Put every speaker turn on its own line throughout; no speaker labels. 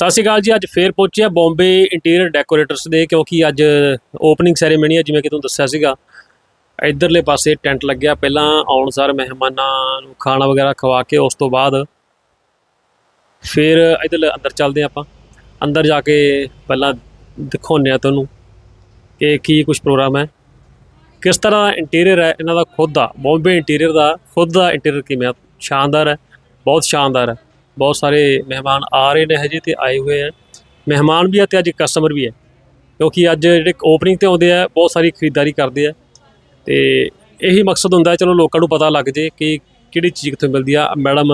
ਸਤਿ ਸ਼੍ਰੀ ਅਕਾਲ ਜੀ, ਅੱਜ ਫੇਰ ਪਹੁੰਚਿਆ ਬੰਬੇ ਇੰਟੀਰੀਅਰ ਡੈਕੋਰੇਟਰਸ ਦੇ, ਕਿਉਂਕਿ ਅੱਜ ਓਪਨਿੰਗ ਸੈਰੇਮਨੀ ਹੈ ਜਿਵੇਂ ਕਿ ਤੁਹਾਨੂੰ ਦੱਸਿਆ ਸੀਗਾ। ਇਧਰਲੇ ਪਾਸੇ ਟੈਂਟ ਲੱਗਿਆ, ਪਹਿਲਾਂ ਆਉਣ ਸਾਰ ਮਹਿਮਾਨਾਂ ਨੂੰ ਖਾਣਾ ਵਗੈਰਾ ਖਵਾ ਕੇ ਉਸ ਤੋਂ ਬਾਅਦ ਫਿਰ ਇਧਰ ਅੰਦਰ ਚੱਲਦੇ ਹਾਂ ਆਪਾਂ। ਅੰਦਰ ਜਾ ਕੇ ਪਹਿਲਾਂ ਦਿਖਾਉਂਦੇ ਆ ਤੁਹਾਨੂੰ ਕਿ ਕੀ ਕੁਝ ਪ੍ਰੋਗਰਾਮ ਹੈ। ਕਿਸ ਤਰ੍ਹਾਂ ਇੰਟੀਰੀਅਰ ਹੈ ਇਹਨਾਂ ਦਾ ਖੁਦ ਦਾ ਬੰਬੇ ਇੰਟੀਰੀਅਰ ਦਾ ਖੁਦ ਦਾ ਇੰਟੀਰੀਅਰ ਕਿਵੇਂ ਸ਼ਾਨਦਾਰ ਹੈ, ਬਹੁਤ ਸ਼ਾਨਦਾਰ ਹੈ। ਬਹੁਤ ਸਾਰੇ ਮਹਿਮਾਨ ਆ ਰਹੇ ਨੇ ਹਜੇ ਤੇ ਆਏ ਹੋਏ ਆ। ਮਹਿਮਾਨ ਵੀ ਆ ਤੇ ਅੱਜ ਕਸਟਮਰ ਵੀ ਹੈ ਕਿਉਂਕਿ ਅੱਜ ਜਿਹੜੇ ਓਪਨਿੰਗ ਤੇ ਆਉਂਦੇ ਆ, ਬਹੁਤ ਸਾਰੀ ਖਰੀਦਦਾਰੀ ਕਰਦੇ ਆ। ਤੇ ਇਹੀ ਮਕਸਦ ਹੁੰਦਾ, ਚਲੋ ਲੋਕਾਂ ਨੂੰ ਪਤਾ ਲੱਗ ਜੇ ਕਿ ਕਿਹੜੀ ਚੀਜ਼ ਕਿੱਥੋਂ ਮਿਲਦੀ ਆ। ਮੈਡਮ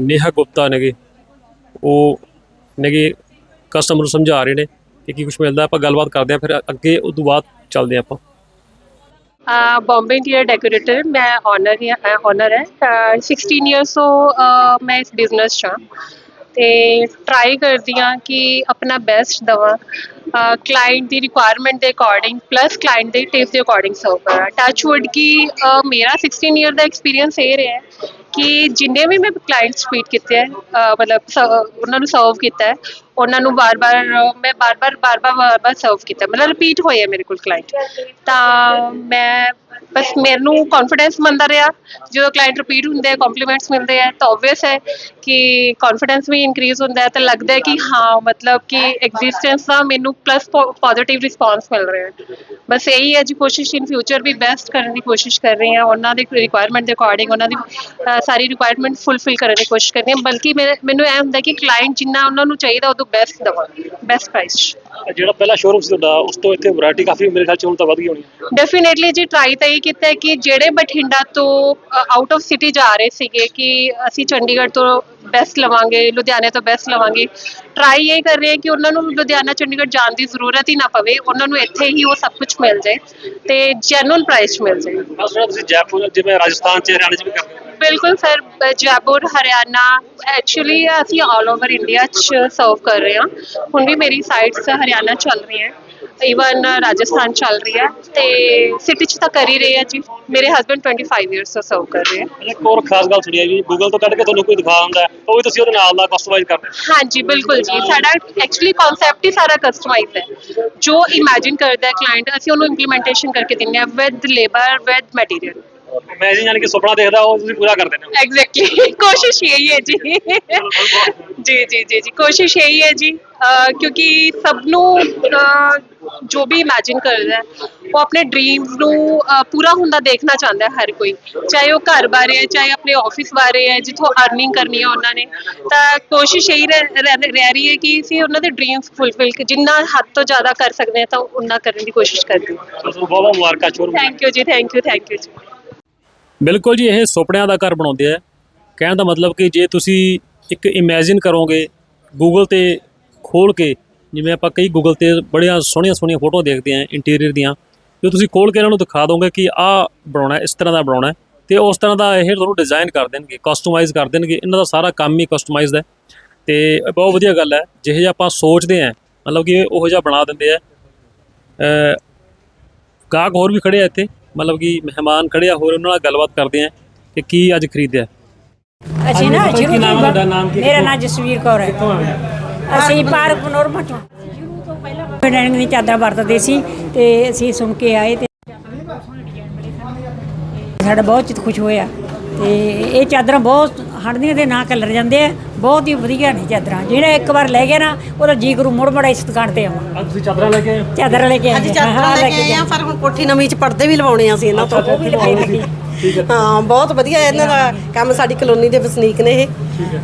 ਨੇਹਾ ਗੁਪਤਾ ਨੇਗੇ। ਉਹ ਨੇਗੇ ਕਸਟਮਰ ਨੂੰ ਸਮਝਾ ਰਹੇ ਨੇ ਕਿ ਕੀ ਕੁਝ ਮਿਲਦਾ, ਆਪਾਂ ਗੱਲਬਾਤ ਕਰਦੇ ਆ, ਫਿਰ ਅੱਗੇ ਉਸ ਤੋਂ ਬਾਅਦ ਚੱਲਦੇ ਆ ਆਪਾਂ।
बॉम्बे इंटीरियर डेकोरेटर मैं ऑनर है ऑनर है ਅਹ 16 ਇਅਰਸ ਤੋਂ ਅਹ ਮੈਂ ਇਸ ਬਿਜ਼ਨਸ 'ਚ ਹਾਂ ਤੇ ਟਰਾਈ ਕਰਦੀ ਹਾਂ ਕਿ ਆਪਣਾ ਬੈਸਟ ਦਵਾਂ ਕਲਾਇੰਟ ਦੀ ਰਿਕੁਆਇਰਮੈਂਟ ਦੇ ਅਕੋਰਡਿੰਗ ਪਲੱਸ ਕਲਾਇੰਟ ਦੇ ਟੇਸਟ ਦੇ ਅਕੋਰਡਿੰਗ ਸਰਵ ਕਰਾਂ ਟੱਚ ਵੁੱਡ ਕਿ ਅਹ ਮੇਰਾ 16 ਇਅਰ ਦਾ ਐਕਸਪੀਰੀਅੰਸ ਇਹ ਰਿਹਾ ਹੈ ਕਿ ਜਿੰਨੇ ਵੀ ਮੈਂ ਕਲਾਇੰਟਸ ਮੀਟ ਕੀਤੇ ਹੈ ਅਹ ਮਤਲਬ ਸ- ਉਹਨਾਂ ਨੂੰ ਸਰਵ ਕੀਤਾ ਹੈ, ਉਹਨਾਂ ਨੂੰ ਬਾਰ-ਬਾਰ ਮੈਂ ਬਾਰ-ਬਾਰ ਬਾਰ-ਬਾਰ ਬਾਰ-ਬਾਰ ਸਰਵ ਕੀਤਾ। ਮਤਲਬ ਰਿਪੀਟ ਹੋਏ ਹੈ ਮੇਰੇ ਕੋਲ ਕਲਾਇੰਟ ਤਾਂ ਮੈਂ ਬਸ ਮੈਨੂੰ ਕੌਨਫੀਡੈਂਸ ਮੰਨਦਾ ਰਿਹਾ। ਜਦੋਂ ਕਲਾਇੰਟ ਰਿਪੀਟ ਹੁੰਦੇ ਆ ਕੰਪਲੀਮੈਂਟਸ ਮਿਲਦੇ ਆ ਤਾਂ ਆਬਵੀਅਸ ਹੈ ਕਿ ਕੌਨਫੀਡੈਂਸ ਵੀ ਇਨਕਰੀਜ਼ ਹੁੰਦਾ ਹੈ ਤਾਂ ਲੱਗਦਾ ਹੈ ਕਿ ਹਾਂ ਮਤਲਬ ਕਿ ਐਗਜ਼ਿਸਟੈਂਸ ਦਾ ਮੈਨੂੰ ਪਲੱਸ ਪੋਜ਼ਿਟਿਵ ਰਿਸਪਾਂਸ ਮਿਲ ਰਿਹਾ ਹੈ। ਬਸ ਇਹੀ ਹੈ ਜੀ ਕੋਸ਼ਿਸ਼ ਇਨ ਫਿਊਚਰ ਵੀ ਬੈਸਟ ਕਰਨ ਦੀ ਕੋਸ਼ਿਸ਼ ਕਰ ਰਹੀ ਹਾਂ। ਉਹਨਾਂ ਦੇ ਰਿਕੁਆਇਰਮੈਂਟ ਦੇ ਅਕੋਰਡਿੰਗ ਉਹਨਾਂ ਦੀ ਸਾਰੀ ਰਿਕੁਆਇਰਮੈਂਟ ਫੁੱਲਫਿਲ ਕਰਨ ਦੀ ਕੋਸ਼ਿਸ਼ ਕਰਦੀ ਹਾਂ। ਬਲਕਿ ਮੈਨੂੰ ਇਹ ਹੁੰਦਾ ਕਿ ਕਲਾਇੰਟ ਜਿੰਨਾ ਉਹਨਾਂ ਨੂੰ ਚਾਹੀਦਾ ਉਦੋਂ ਬੈਸਟ ਦਵਾਂ ਬੈਸਟ ਪ੍ਰਾਈਸ
ਜਿਹੜਾ ਪਹਿਲਾ ਸ਼ੋਰੂਮ ਸੀ ਤੁਹਾਡਾ ਉਸ ਤੋਂ ਇੱਥੇ ਵੈਰਾਈਟੀ ਕਾਫੀ ਮੇਰੇ ਖਿਆਲ ਚ ਹੁਣ ਤਾਂ ਵਧ ਗਈ ਹੋਣੀ
ਡੈਫੀਨੇਟਲੀ ਜੀ ਟਰਾਈ ਤਾਂ ਇਹ ਕੀਤਾ ਹੈ ਕਿ ਜਿਹੜੇ ਬਠਿੰਡਾ ਤੋਂ ਆਊਟ ਆਫ ਸਿਟੀ ਜਾ ਰਹੇ ਸੀਗੇ ਕਿ ਅਸੀਂ ਚੰਡੀਗੜ੍ਹ ਤੋਂ ਬੈਸਟ ਲਵਾਂਗੇ ਲੁਧਿਆਣੇ ਤੋਂ ਬੈਸਟ ਲਵਾਂਗੇ ਟਰਾਈ ਇਹ ਕਰ ਰਹੇ ਹਾਂ ਕਿ ਉਹਨਾਂ ਨੂੰ ਲੁਧਿਆਣਾ ਚੰਡੀਗੜ੍ਹ ਜਾਣ ਦੀ ਜ਼ਰੂਰਤ ਹੀ ਨਾ ਪਵੇ ਉਹਨਾਂ ਨੂੰ ਇੱਥੇ ਹੀ ਉਹ ਸਭ ਕੁਝ ਮਿਲ ਜਾਏ ਤੇ ਜੈਨੂਅਲ ਪ੍ਰਾਈਸ ਮਿਲ ਜਾਏ।
ਮੈਂ ਸੁਣਿਆ ਤੁਸੀਂ ਜੈਪੁਰ ਜਿਵੇਂ ਰਾਜਸਥਾਨ ਚ ਹਰਿਆਣਾ ਚ ਵੀ ਕਰਦੇ ਹੋ?
ਬਿਲਕੁਲ ਸਰ ਜੈਪੁਰ ਹਰਿਆਣਾ ਐਕਚੁਅਲੀ ਅਸੀਂ ਆਲ ਓਵਰ ਇੰਡੀਆ 'ਚ ਸਰਵ ਕਰ ਰਹੇ ਹਾਂ। ਹੁਣ ਵੀ ਮੇਰੀ ਸਾਈਟਸ ਹਰਿਆਣਾ ਚੱਲ ਰਹੀਆਂ। ਈਵਨ ਰਾਜਸਥਾਨ ਚੱਲ ਰਹੀ ਹੈ ਤੇ ਸਿਟੀ 'ਚ ਤਾਂ ਕਰ ਹੀ ਰਹੇ ਆ ਜੀ। ਮੇਰੇ ਹਸਬੰਡ 25 ਇਅਰਸ ਤੋਂ ਸਰਵ ਕਰ ਰਹੇ ਆ।
ਇੱਕ ਹੋਰ ਖਾਸ ਗੱਲ ਸੁਣੀ ਹੈ ਜੀ। ਗੂਗਲ ਤੋਂ ਕੱਢ ਕੇ ਤੁਹਾਨੂੰ ਕੋਈ ਦਿਖਾ ਦਿੰਦਾ ਹੈ, ਉਹ ਵੀ ਤੁਸੀਂ ਉਹਦੇ ਨਾਲ ਦਾ ਕਸਟਮਾਈਜ਼ ਕਰਦੇ ਹੋ।
ਹਾਂਜੀ ਬਿਲਕੁਲ ਜੀ। ਸਾਡਾ ਐਕਚੁਅਲੀ ਕਨਸੈਪਟ ਹੀ ਸਾਰਾ ਕਸਟਮਾਈਜ਼ਡ ਹੈ। ਜੋ ਇਮੇਜਿਨ ਕਰਦਾ ਹੈ ਕਲਾਇੰਟ ਅਸੀਂ ਉਹਨੂੰ ਇੰਪਲੀਮੈਂਟੇਸ਼ਨ ਕਰਕੇ ਦਿੰਦੇ ਹਾਂ ਵਿਦ ਲੇਬਰ ਵਿਦ ਮਟੀਰੀਅਲ
ਮੈਂ ਜੀ ਯਾਨੀ ਕਿ ਸੁਪਨਾ ਦੇਖਦਾ ਉਹ ਤੁਸੀਂ ਪੂਰਾ ਕਰ ਦਿੰਦੇ ਹੋ।
ਐਗਜ਼ੈਕਟਲੀ ਕੋਸ਼ਿਸ਼ ਯਹੀ ਹੈ ਜੀ। ਜੀ ਜੀ ਜੀ ਜੀ। ਕੋਸ਼ਿਸ਼ ਯਹੀ ਹੈ ਜੀ। ਕਿਉਂਕਿ ਸਭ ਨੂੰ ਜੋ ਵੀ ਇਮੇਜਿਨ ਕਰਦਾ ਹੈ ਉਹ ਆਪਣੇ ਡ੍ਰੀਮਸ ਨੂੰ ਪੂਰਾ ਹੁੰਦਾ ਦੇਖਣਾ ਚਾਹੁੰਦਾ ਹੈ ਹਰ ਕੋਈ। ਚਾਹੇ ਉਹ ਘਰ ਬਾਰੇ ਹੈ ਚਾਹੇ ਆਪਣੇ ਆਫਿਸ ਬਾਰੇ ਹੈ ਜਿੱਥੋਂ ਅਰਨਿੰਗ ਕਰਨੀ ਹੈ ਉਹਨਾਂ ਨੇ। ਤਾਂ ਕੋਸ਼ਿਸ਼ ਇਹੀ ਰਹਿ ਰਹਿ- ਹੈ ਕਿ ਅਸੀਂ ਉਹਨਾਂ ਦੇ ਡ੍ਰੀਮਸ ਫੁੱਲਫਿਲ ਜਿੰਨਾ ਹੱਦ ਤੋਂ ਜ਼ਿਆਦਾ ਕਰ ਸਕਦੇ ਹਾਂ ਤਾਂ ਉਹਨਾਂ ਕਰਨ ਦੀ ਕੋਸ਼ਿਸ਼ ਕਰਦੇ ਹਾਂ।
ਬਹੁਤ ਬਹੁਤ ਮੁਬਾਰਕਾਂ
ਥੈਂਕ ਯੂ ਜੀ ਥੈਂਕ ਯੂ ਥੈਂਕ ਯੂ ਜੀ।
ਬਿਲਕੁਲ ਜੀ ਇਹ ਸੁਪਨਿਆਂ ਦਾ ਘਰ ਬਣਾਉਂਦੇ ਆ। ਕਹਿਣ ਦਾ ਮਤਲਬ ਕਿ ਜੇ ਤੁਸੀਂ ਇੱਕ ਇਮੇਜਿਨ ਕਰੋਗੇ ਗੂਗਲ ਤੇ ਖੋਲ ਕੇ ਜਿਵੇਂ ਆਪਾਂ ਕਈ ਗੂਗਲ ਤੇ ਬੜੀਆਂ ਸੋਹਣੀਆਂ ਸੋਹਣੀਆਂ ਫੋਟੋਆਂ ਦੇਖਦੇ ਆ ਇੰਟੀਰੀਅਰ ਦੀਆਂ ਜੋ ਤੁਸੀਂ ਖੋਲ ਕੇ ਇਹਨਾਂ ਨੂੰ ਦਿਖਾ ਦੋਗੇ ਕਿ ਆਹ ਬਣਾਉਣਾ ਇਸ ਤਰ੍ਹਾਂ ਦਾ ਬਣਾਉਣਾ ਹੈ, ਤੇ ਉਸ ਤਰ੍ਹਾਂ ਦਾ ਇਹ ਤੁਹਾਨੂੰ ਡਿਜ਼ਾਈਨ ਕਰ ਦੇਣਗੇ ਕਸਟਮਾਈਜ਼ ਕਰ ਦੇਣਗੇ। ਇਹਨਾਂ ਦਾ ਸਾਰਾ ਕੰਮ ਹੀ ਕਸਟਮਾਈਜ਼ਡ ਹੈ ਤੇ ਬਹੁਤ ਵਧੀਆ ਗੱਲ ਹੈ। ਜਿਹੇ ਜਿਹਾ ਆਪਾਂ ਸੋਚਦੇ ਆ ਮਤਲਬ ਕਿ ਉਹ ਜਿਹਾ ਬਣਾ ਦਿੰਦੇ ਆ। ਗਾਹਕ ਹੋਰ ਵੀ ਖੜੇ ਆ ਇੱਥੇ। ਮਤਲਬ ਕਿ ਮਹਿਮਾਨ ਖੜੇ ਆ ਹੋਰ ਉਹਨਾਂ ਨਾਲ ਗੱਲਬਾਤ ਕਰਦੇ ਆ ਕਿ ਕੀ ਅੱਜ ਖਰੀਦਿਆ।
ਅਸੀਂ ਨਾ ਸ਼ੁਰੂ
ਕੀ ਨਾਮ ਹੈ?
ਤੋਂ
ਤੁਹਾਡਾ? ਨਾਮ ਕੀ?
ਮੇਰਾ ਨਾਮ ਜਸਵੀਰ ਕੌਰ ਹੈ। ਅਸੀਂ ਪਾਰਕ ਪਨੋਰਮਾ ਤੋਂ ਸ਼ੁਰੂ ਤੋਂ ਪਹਿਲਾਂ ਡੈਨਿੰਗ ਦੀ ਚਾਦਰ ਵਰਤਦੇ ਸੀ ਤੇ ਅਸੀਂ ਸੁਣ ਕੇ ਆਏ ਤੇ ਸਾਡਾ ਬਹੁਤ ਚਿੱਤ ਖੁਸ਼ ਹੋਇਆ ਤੇ ਇਹ ਚਾਦਰਾਂ ਬਹੁਤ ਹੰਡਦੀਆਂ ਦੇ ਨਾਂ ਕਲਰ ਜਾਂਦੇ ਆ। ਬਹੁਤ ਹੀ ਵਧੀਆ ਨੇ ਚਾਦਰਾਂ। ਜਿਹੜਾ ਇੱਕ ਵਾਰ ਲੈ ਗਿਆ ਨਾ ਉਹਦਾ ਜੀ ਕਰੂ ਮੁੜ ਮੁੜ ਇਸ ਦੁਕਾਨ ਤੇ ਆਵਾਂ।
ਅੱਜ ਤੁਸੀਂ ਚਾਦਰਾਂ ਲੈ ਕੇ ਆਏ ਹੋ?
ਚਾਦਰ ਲੈ ਕੇ
ਅੱਜ
ਆਏ
ਚਾਦਰਾਂ
ਹਾਂ,
ਲੈ ਕੇ ਆਏ ਆ ਪਰ ਹੁਣ ਕੋਠੀ ਨਵੀਂ ਚ ਪਰਦੇ ਵੀ ਲਵਾਉਣੇ ਆ ਅਸੀਂ ਇਹਨਾਂ ਤੋਂ।
ਉਹ ਵੀ ਲਵਾਈ ਲੱਗੀ
ਹਾਂ। ਬਹੁਤ ਵਧੀਆ ਇਹਨਾਂ ਦਾ ਕੰਮ ਸਾਡੀ ਕਲੋਨੀ ਦੇ ਵਸਨੀਕ ਨੇ ਇਹ।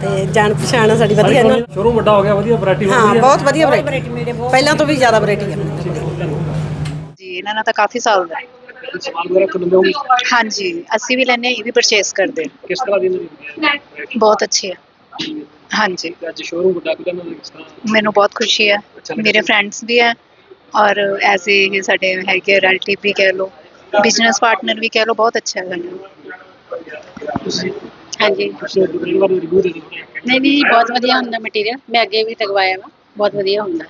ਤੇ ਜਾਣ ਪਛਾਣ ਆ ਸਾਡੀ ਵਧੀਆ ਇਹਨਾਂ
ਸ਼ੋਰੂਮ ਵੱਡਾ ਹੋ ਗਿਆ ਵਧੀਆ ਵੈਰਾਈਟੀ
ਹਾਂ ਬਹੁਤ ਵਧੀਆ ਵੈਰਾਈਟੀ ਪਹਿਲਾਂ ਤੋਂ ਵੀ ਜ਼ਿਆਦਾ ਵੈਰਾਈਟੀ ਹੈ।
ਜੀ ਇਹਨਾਂ ਨਾਲ ਤਾਂ ਕਾਫੀ ਸਾਲ ਦਾ ਹੈ।
ਸਮਾਨ ਵਗੈਰਾ ਖਰੀਦਦੇ
ਹਾਂਜੀ ਅਸੀਂ ਵੀ ਲੈਨੇ ਇਹ ਵੀ ਪਰਚੇਸ ਕਰਦੇ ਹਾਂ।
ਕਿਸ ਤਰ੍ਹਾਂ ਦੀ ਮਿਲੀ
ਬਹੁਤ ਅੱਛੀ ਹੈ। ਹਾਂਜੀ।
ਅੱਜ ਸ਼ੋਰੂਮ ਵੱਡਾ ਕਿਦਾਂ ਨਾ ਕਿਸ ਤਰ੍ਹਾਂ।
ਮੈਨੂੰ ਬਹੁਤ ਖੁਸ਼ੀ ਹੈ। ਮੇਰੇ ਫਰੈਂਡਸ ਵੀ ਹੈ ਔਰ ਐਜ਼ ਇਹ ਸਾਡੇ ਹੈਗੇ ਰਿਲੇਟਿਵ ਵੀ ਕਹਿ ਲਓ ਬਿਜ਼ਨਸ ਪਾਰਟਨਰ ਵੀ ਕਹਿ ਲਓ ਬਹੁਤ ਅੱਛਾ ਹੈ।
ਤੁਸੀਂ?
ਹਾਂਜੀ।
ਤੁਸੀਂ ਦੁਕਾਨ ਵਾਲੇ ਰਿਵਿਊ ਦੇ ਦਿੰਦੇ
ਨਹੀਂ ਨਹੀਂ ਬਹੁਤ ਵਧੀਆ ਹੁੰਦਾ ਮਟੀਰੀਅਲ ਮੈਂ ਅੱਗੇ ਵੀ ਲਗਵਾਇਆ ਵਾ। ਬਹੁਤ ਵਧੀਆ ਹੁੰਦਾ।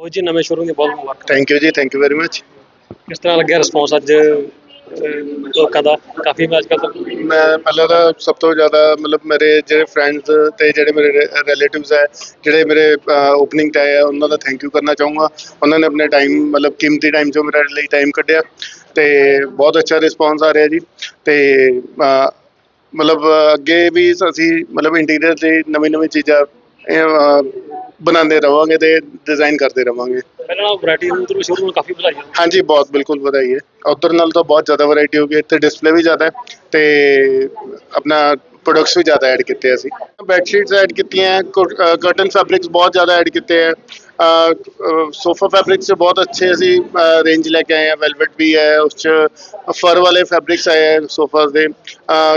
ਉਹ ਜੀ ਨਵੇਂ ਸ਼ੋਰੂਮ ਦੀ ਬਹੁਤ ਮੁਬਾਰਕ।
ਥੈਂਕ ਯੂ ਜੀ ਥੈਂਕ ਯੂ ਵੈਰੀ ਮਚ
ਕਿਸ ਤਰ੍ਹਾਂ ਲੱਗਿਆ ਰਿਸਪੌਂਸ ਅੱਜ ਲੋਕਾਂ ਦਾ? ਕਾਫੀ ਮੈਂ ਅੱਜ ਕੱਲ੍ਹ
ਮੈਂ ਪਹਿਲਾਂ ਤਾਂ ਸਭ ਤੋਂ ਜ਼ਿਆਦਾ ਮਤਲਬ ਮੇਰੇ ਜਿਹੜੇ ਫਰੈਂਡਸ ਤੇ ਜਿਹੜੇ ਮੇਰੇ ਰਿਲੇਟਿਵਸ ਹੈ ਜਿਹੜੇ ਮੇਰੇ ਓਪਨਿੰਗ ਤੇ ਆਏ ਆ ਉਹਨਾਂ ਦਾ ਥੈਂਕ ਯੂ ਕਰਨਾ ਚਾਹੂੰਗਾ। ਉਹਨਾਂ ਨੇ ਆਪਣੇ ਟਾਈਮ ਮਤਲਬ ਕੀਮਤੀ ਟਾਈਮ ਚੋਂ ਮੇਰੇ ਲਈ ਟਾਈਮ ਕੱਢਿਆ। ਤੇ ਬਹੁਤ ਅੱਛਾ ਰਿਸਪੌਂਸ ਆ ਰਿਹਾ ਜੀ। ਤੇ ਮਤਲਬ ਅੱਗੇ ਵੀ ਅਸੀਂ ਮਤਲਬ ਇੰਟੀਰੀਅਰ ਦੀ ਨਵੀਂ ਨਵੀਂ ਚੀਜ਼ਾਂ ਬਣਾਉਂਦੇ ਰਵਾਂਗੇ ਤੇ ਡਿਜ਼ਾਈਨ ਕਰਦੇ ਰਵਾਂਗੇ।
ਪਹਿਲਾਂ ਨਾਲ ਵੈਰਾਈਟੀ ਨੂੰ ਤੋਂ ਸ਼ੋਰੂਮ ਨੂੰ ਕਾਫੀ ਵਧਾਈ ਹੈ
ਹਾਂਜੀ ਬਹੁਤ ਬਿਲਕੁਲ ਵਧਾਈ ਹੈ। ਉਧਰ ਨਾਲ ਤਾਂ ਬਹੁਤ ਜ਼ਿਆਦਾ ਵੈਰਾਈਟੀ ਹੋ ਗਈ ਇੱਥੇ ਡਿਸਪਲੇ ਵੀ ਜ਼ਿਆਦਾ ਹੈ ਤੇ ਆਪਣਾ ਪ੍ਰੋਡਕਟਸ ਵੀ ਜ਼ਿਆਦਾ ਐਡ ਕੀਤੇ ਅਸੀਂ। ਬੈੱਡ ਸ਼ੀਟਸ ਐਡ ਕੀਤੀਆਂ ਕਰਟਨ ਫੈਬਰਿਕਸ ਬਹੁਤ ਜ਼ਿਆਦਾ ਐਡ ਕੀਤੇ ਹੈ ਸੋਫਾ ਫੈਬਰਿਕਸ 'ਚ ਬਹੁਤ ਅੱਛੇ ਅਸੀਂ ਰੇਂਜ ਲੈ ਕੇ ਆਏ ਹਾਂ। ਵੈਲਵਟ ਵੀ ਹੈ, ਉਸ 'ਚ ਫਰ ਵਾਲੇ ਫੈਬਰਿਕਸ ਆਏ ਹੈ ਸੋਫਾਸ ਦੇ।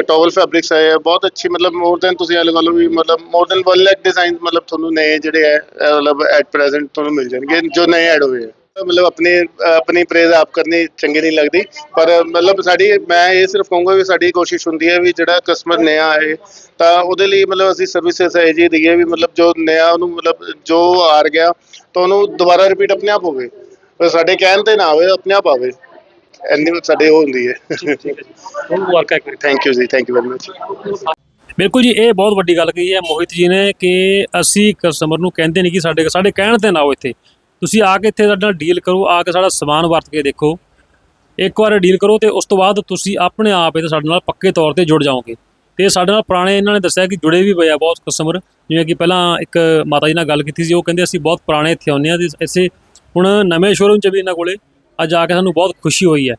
ਟਾਵਲ ਫੈਬਰਿਕਸ ਆਏ ਹੈ। ਬਹੁਤ ਅੱਛੀ, ਮਤਲਬ ਮੋਰ ਦੈਨ ਤੁਸੀਂ ਇਹ ਲਗਾ ਲਓ ਵੀ, ਮਤਲਬ ਮੋਰ ਦੈਨ 1 ਲੱਖ ਡਿਜ਼ਾਈਨ ਮਤਲਬ ਤੁਹਾਨੂੰ ਨਏ ਜਿਹੜੇ ਹੈ ਮਤਲਬ ਐਟ ਪ੍ਰੈਜ਼ੈਂਟ ਤੁਹਾਨੂੰ ਮਿਲ ਜਾਣਗੇ, ਜੋ ਨਏ ਐਡ ਹੋਏ ਹੈ। ਮਤਲਬ ਆਪਣੀ ਆਪਣੀ ਪ੍ਰੇਜ਼ ਆਪ ਕਰਨੀ ਚੰਗੀ ਨਹੀਂ ਲੱਗਦੀ। ਪਰ ਮਤਲਬ ਸਾਡੀ ਮੈਂ ਇਹ ਸਿਰਫ ਕਹੂੰਗਾ ਵੀ ਸਾਡੀ ਕੋਸ਼ਿਸ਼ ਹੁੰਦੀ ਹੈ ਵੀ ਜਿਹੜਾ ਕਸਟਮਰ ਨया ਆਏ ਤਾਂ ਉਹਦੇ ਲਈ ਮਤਲਬ ਅਸੀਂ ਸਰਵਿਸਿਜ਼ ਇਹ ਜੀ ਦਈਏ ਵੀ ਮਤਲਬ ਜੋ ਨया ਉਹਨੂੰ ਮਤਲਬ ਜੋ ਹਾਰ ਗਿਆ ਤਾਂ ਉਹਨੂੰ ਦੁਬਾਰਾ ਰਿਪੀਟ ਆਪਣੇ ਆਪ ਹੋਵੇ। ਸਾਡੇ ਕਹਿਣ ਤੇ ਨਾ ਆਵੇ ਆਪਣੇ ਆਪ ਆਵੇ। ਇੰਨੀ ਸਾਡੇ ਉਹ ਹੁੰਦੀ ਹੈ।
ਬਹੁਤ ਮੁਬਾਰਕਾਂ
ਥੈਂਕ ਯੂ ਜੀ ਥੈਂਕ ਯੂ ਵੈਰੀ ਮਚ
ਬਿਲਕੁਲ ਜੀ ਇਹ ਬਹੁਤ ਵੱਡੀ ਗੱਲ ਕਹੀ ਹੈ ਮੋਹਿਤ ਜੀ ਨੇ ਕਿ ਅਸੀਂ ਕਸਟਮਰ ਨੂੰ ਕਹਿੰਦੇ ਨਹੀਂ ਕਿ ਸਾਡੇ ਸਾਡੇ ਕਹਿਣ ਤੇ ਨਾ ਆਓ ਇੱਥੇ। ਤੁਸੀਂ ਆ ਕੇ ਇੱਥੇ ਸਾਡੇ ਨਾਲ ਡੀਲ ਕਰੋ, ਆ ਕੇ ਸਾਡਾ ਸਮਾਨ ਵਰਤ ਕੇ ਦੇਖੋ। ਇੱਕ ਵਾਰ ਡੀਲ ਕਰੋ ਤੇ ਉਸ ਤੋਂ ਬਾਅਦ ਤੁਸੀਂ ਆਪਣੇ ਆਪ ਇਹ ਸਾਡੇ ਨਾਲ ਪੱਕੇ ਤੌਰ ਤੇ ਜੁੜ ਜਾਓਗੇ। ਤੇ ਸਾਡੇ ਨਾਲ ਪੁਰਾਣੇ ਇਹਨਾਂ ਨੇ ਦੱਸਿਆ ਕਿ ਜੁੜੇ ਵੀ ਪਏ ਆ ਬਹੁਤ ਕਸਟਮਰ, ਜਿਵੇਂ ਕਿ ਪਹਿਲਾਂ ਇੱਕ ਮਾਤਾ ਜੀ ਨਾਲ ਗੱਲ ਕੀਤੀ ਸੀ, ਉਹ ਕਹਿੰਦੇ ਅਸੀਂ ਬਹੁਤ ਪੁਰਾਣੇ ਇੱਥੇ ਆਉਂਦੇ ਆ ਤੇ ਇਸੇ ਹੁਣ ਨਵੇਂ ਸ਼ੋਰੂਮ 'ਚ ਵੀ ਇਹਨਾਂ ਕੋਲੇ ਅੱਜ ਆ ਕੇ ਸਾਨੂੰ ਬਹੁਤ ਖੁਸ਼ੀ ਹੋਈ ਹੈ।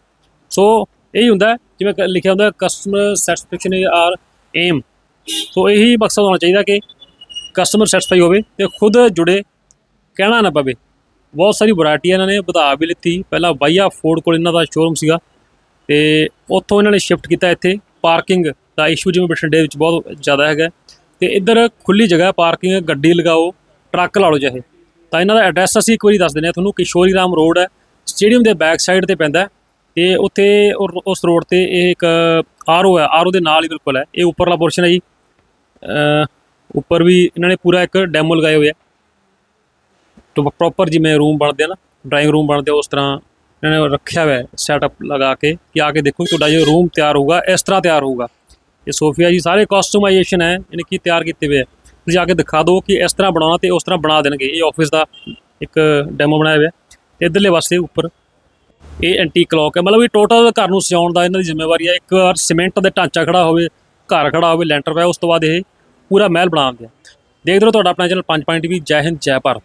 ਸੋ ਇਹੀ ਹੁੰਦਾ ਜਿਵੇਂ ਕ- ਲਿਖਿਆ ਹੁੰਦਾ customer satisfaction is our aim ਸੋ ਇਹੀ ਮਕਸਦ ਹੋਣਾ ਚਾਹੀਦਾ ਕਿ ਕਸਟਮਰ ਸੈਟੀਸਫਾਈ ਹੋਵੇ ਤੇ ਖੁਦ ਜੁੜੇ, ਕਹਿਣਾ ਨਾ ਪਵੇ। ਬਹੁਤ ਸਾਰੀ ਵੈਰਾਈਟੀ ਇਹਨਾਂ ਨੇ ਵਧਾ ਵੀ ਲਿੱਤੀ। ਪਹਿਲਾਂ ਬਾਈਆ ਫੋਰਡ ਕੋਲ ਇਹਨਾਂ ਦਾ ਸ਼ੋਰੂਮ ਸੀਗਾ ਤੇ ਉੱਥੋਂ ਇਹਨਾਂ ਨੇ ਸ਼ਿਫਟ ਕੀਤਾ ਇੱਥੇ। ਪਾਰਕਿੰਗ ਦਾ ਇਸ਼ੂ ਜਿਵੇਂ ਬਠਿੰਡੇ ਵਿੱਚ ਬਹੁਤ ਜ਼ਿਆਦਾ ਹੈਗਾ। ਤੇ ਇੱਧਰ ਖੁੱਲੀ ਜਗ੍ਹਾ ਪਾਰਕਿੰਗ ਗੱਡੀ ਲਗਾਓ, ਟਰੱਕ ਲਾ ਲਓ ਚਾਹੇ। ਤਾਂ ਇਹਨਾਂ ਦਾ ਐਡਰੈਸ ਅਸੀਂ ਇੱਕ ਵਾਰੀ ਦੱਸ ਦਿੰਦੇ ਹਾਂ ਤੁਹਾਨੂੰ ਕਿਸ਼ੋਰੀ ਰਾਮ ਰੋਡ ਹੈ। ਸਟੇਡੀਅਮ ਦੇ ਬੈਕ ਸਾਈਡ ਤੇ ਪੈਂਦਾ ਹੈ ਤੇ ਉੱਥੇ ਉਸ ਰੋਡ ਤੇ ਇਹ ਇੱਕ ਆਰਓ ਹੈ। ਆਰਓ ਦੇ ਨਾਲ ਹੀ ਬਿਲਕੁਲ ਹੈ। ਇਹ ਉੱਪਰਲਾ ਪੋਰਸ਼ਨ ਹੈ ਜੀ। ਉੱਪਰ ਵੀ ਇਹਨਾਂ ਨੇ ਪੂਰਾ ਇੱਕ ਡੈਮੋ ਲਗਾਏ ਹੋਏ ਆ ਪ੍ਰੋਪਰ ਜਿਵੇਂ ਰੂਮ ਬਣਦੇ ਆ ਨਾ ਡਰਾਇੰਗ ਰੂਮ ਬਣਦੇ ਆ, ਉਸ ਤਰ੍ਹਾਂ ਇਹਨਾਂ ਨੇ ਰੱਖਿਆ ਹੋਇਆ ਹੈ ਸੈਟਅਪ ਲਗਾ ਕੇ ਕਿ ਆ ਕੇ ਦੇਖੋ ਤੁਹਾਡਾ ਜੋ ਰੂਮ ਤਿਆਰ ਹੋਊਗਾ, ਇਸ ਤਰ੍ਹਾਂ ਤਿਆਰ ਹੋਊਗਾ। ਇਹ ਸੋਫੀਆ ਜੀ ਸਾਰੇ ਕਸਟਮਾਈਜੇਸ਼ਨ ਹੈ ਇਹਨੇ ਕੀ ਤਿਆਰ ਕੀਤੇ ਹੋਏ ਆ। ਤੁਸੀਂ ਆ ਕੇ ਦਿਖਾ ਦਿਓ ਕਿ ਇਸ ਤਰ੍ਹਾਂ ਬਣਾਉਣਾ ਤੇ ਉਸ ਤਰ੍ਹਾਂ ਬਣਾ ਦੇਣਗੇ। ਇਹ ਆਫਿਸ ਦਾ ਇੱਕ ਡੈਮੋ ਬਣਾਇਆ ਹੋਇਆ ਹੈ। ਤੇ ਇਧਰਲੇ ਪਾਸੇ ਉੱਪਰ ਇਹ ਐਂਟੀ ਕਲੌਕ ਹੈ। ਮਤਲਬ ਇਹ ਟੋਟਲ ਘਰ ਨੂੰ ਸਜਾਉਣ ਦਾ ਇਹਨਾਂ ਦੀ ਜ਼ਿੰਮੇਵਾਰੀ ਹੈ। ਇੱਕ ਵਾਰ ਸੀਮੈਂਟ ਦਾ ਢਾਂਚਾ ਖੜਾ ਹੋਵੇ, ਘਰ ਖੜਾ ਹੋਵੇ ਲੈਂਟਰ ਪਿਆ ਉਸ ਤੋਂ ਬਾਅਦ ਇਹ ਪੂਰਾ ਮਹਿਲ ਬਣਾ ਦਿੰਦੇ ਆ। ਦੇਖਦੇ ਰਹੋ ਤੁਹਾਡਾ ਆਪਣਾ ਚੈਨਲ 5 ਪੁਆਇੰਟ ਵੀ, ਜੈ ਹਿੰਦ, ਜੈ ਭਾਰਤ।